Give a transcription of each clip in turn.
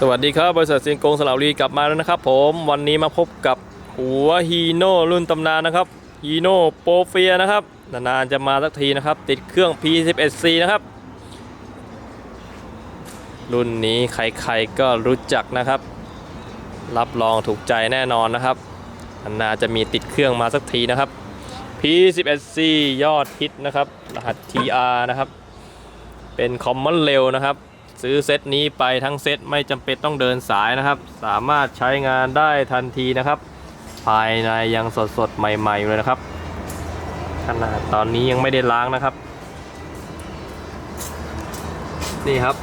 สวัสดีครับ บริษัทเซียงกงสระบุรีกลับมาแล้วนะครับ ผมวันนี้มาพบกับหัวฮีโน่รุ่นตำนานนะครับฮีโน่โปรเฟียนะครับนานๆจะมาสักทีนะครับ ติดเครื่อง P11C นะครับ รุ่นนี้ใครๆก็รู้จักนะครับ รับรองถูกใจแน่นอนนะครับนานๆจะมีติดเครื่องมาสักทีนะครับ P11C ยอดฮิตนะครับ รหัส TR นะครับ เป็นคอมมอนเร็วนะครับ ซื้อเซตนี้ไปทั้งเซตไม่จำเป็นต้องเดินสายนะครับ สามารถใช้งานได้ทันทีนะครับ ภายในยังสดสดใหม่ๆอยู่เลยนะครับ ขนาดตอนนี้ยังไม่ได้ล้างนะครับ นี่ครับ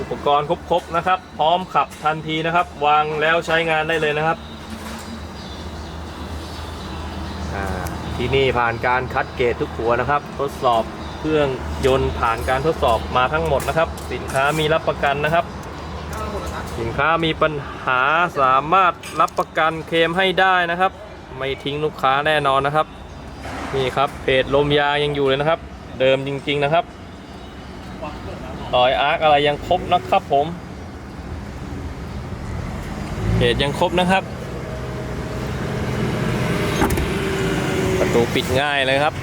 อุปกรณ์ครบๆนะครับ พร้อมขับทันทีนะครับ วางแล้วใช้งานได้เลยนะครับอ่า ที่นี่ผ่านการคัดเกรดทุกหัวนะครับ ทดสอบเครื่องยนต์ผ่านการทดสอบมาทั้งหมดนะครับ สินค้ามีรับประกันนะครับ สินค้ามีปัญหาสามารถรับประกันเคลมให้ได้นะครับ ไม่ทิ้งลูกค้าแน่นอนนะครับ นี่ครับเพจลมยางยังอยู่เลยนะครับ เดิมจริง ๆนะครับรอยอาร์คอะไรยังครบนะครับผมเพจยังครบนะครับ ประ ตูปิดง่ายเลยครับ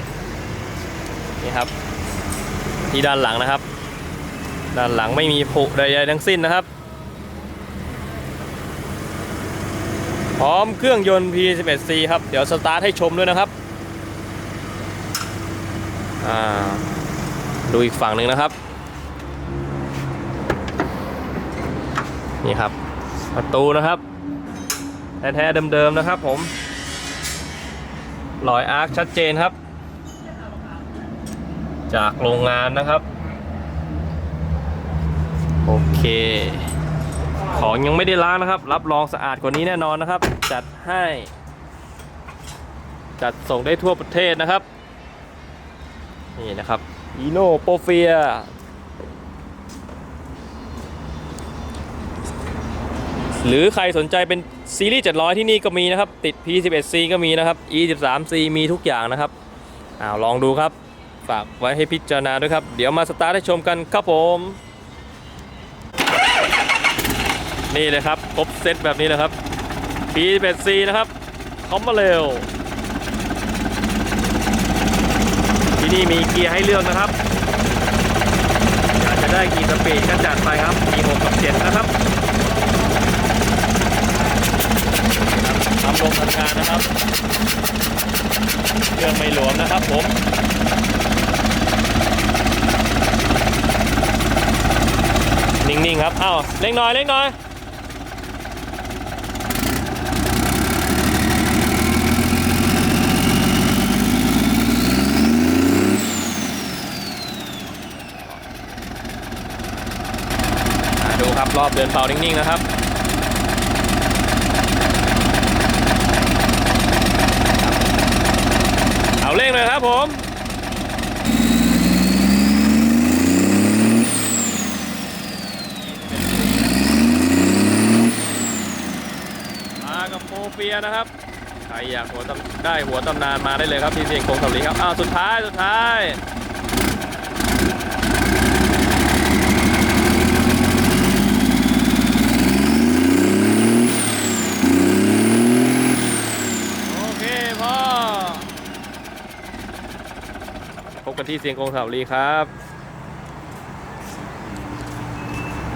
นี่ครับ ที่ด้านหลังนะครับ ด้านหลังไม่มีผุใดๆทั้งสิ้นนะครับ พร้อมเครื่องยนต์ P11C ครับ เดี๋ยวสตาร์ทให้ชมด้วยนะครับดูอีกฝั่งหนึ่งนะครับ นี่ครับ ประตูนะครับ แท้ๆเดิมๆนะครับผม รอยอาร์คชัดเจนครับ จากโรงงานนะครับ โอเค ของยังไม่ได้ล้างนะครับ รับรองสะอาดกว่านี้แน่นอนนะครับ จัดให้ จัดส่งได้ทั่วประเทศนะครับ นี่นะครับอีโนโปเฟีย หรือใครสนใจเป็นซีรีส์ 700 ที่นี่ก็มีนะครับ ติด P11C ก็มีนะครับ E13C มีทุกอย่างนะครับอ้าวลองดูครับ ฝากไว้ให้พิจารณาด้วยครับ เดี๋ยวมาสตาร์ทให้ชมกันครับผม นี่เลยครับครบเซตแบบนี้เลยครับ P11C นะครับคอมมาเร็ว ที่นี่มีเกียร์ให้เลือกนะครับอยากจะได้กี่สปีดก็จัดไปครับมี6กับ7นะครับ ทำลงทำงานนะครับ เครื่องไม่หลวมนะครับผมนิ่งๆครับ เอ้าเร่งน่อยเร่งน่อยดูครับ รอบเดินเป่านิ่งๆนะครับ เอาเร่งเลยครับผมมากับโปเฟียนะครับใครอยากหัวตำได้หัวตำนานมาได้เลยครับที่เสียงคงสำลีครับอ้าวสุดท้ายสุดท้าย โอเค พบกันที่เซียงกงสาวรีครับ